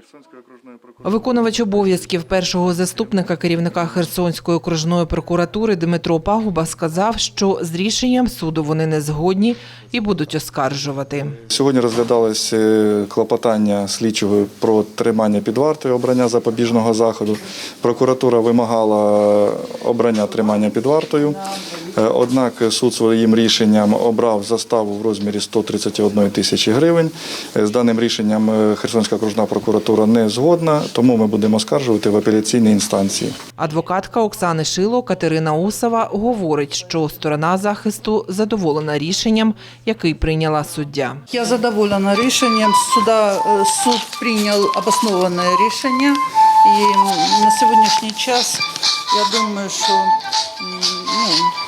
Херсонської окружної прокуратури. Виконувач обов'язків першого заступника керівника Херсонської окружної прокуратури Дмитро Пагуба сказав, що з рішенням суду вони не згодні і будуть оскаржувати. Сьогодні розглядалось е, клопотання слідчого про тримання під вартою обрання запобіжного заходу. Прокуратура вимагала обрання тримання під вартою. Е, Однак суд своїм рішенням обрав заставу в розмірі 131 тисячі гривень. Е, З даним рішенням е, Херсонська окружна прокуратура не згодна, тому ми будемо оскаржувати в апеляційній інстанції. Адвокатка Оксани Шило Катерина Усова говорить, що сторона захисту задоволена рішенням, який прийняла суддя. Я задоволена рішенням. Суда суд прийняв обосноване рішення. І на сьогоднішній час я думаю, що ну,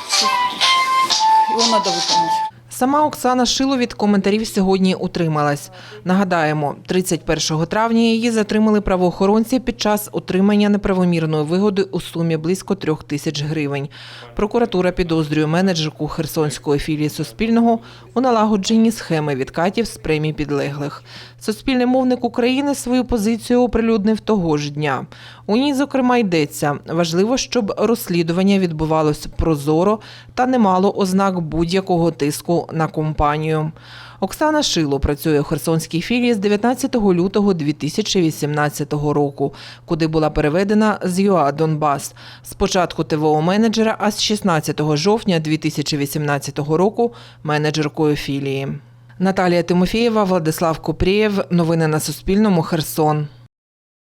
його треба виконати. Сама Оксана Шило від коментарів сьогодні утрималась. Нагадаємо, 31 травня її затримали правоохоронці під час отримання неправомірної вигоди у сумі близько трьох тисяч гривень. Прокуратура підозрює менеджерку Херсонської філії Суспільного у налагодженні схеми відкатів з премій підлеглих. Суспільний мовник України свою позицію оприлюднив того ж дня. У ній, зокрема, йдеться важливо, щоб розслідування відбувалось прозоро та не мало ознак будь-якого тиску на компанію. Оксана Шило працює у Херсонській філії з 19 лютого 2018 року, куди була переведена з ЮА Донбас. Спочатку ТВО менеджера, а з 16 жовтня 2018 року менеджеркою філії. Наталія Тимофієва, Владислав Купрієв. Новини на Суспільному. Херсон.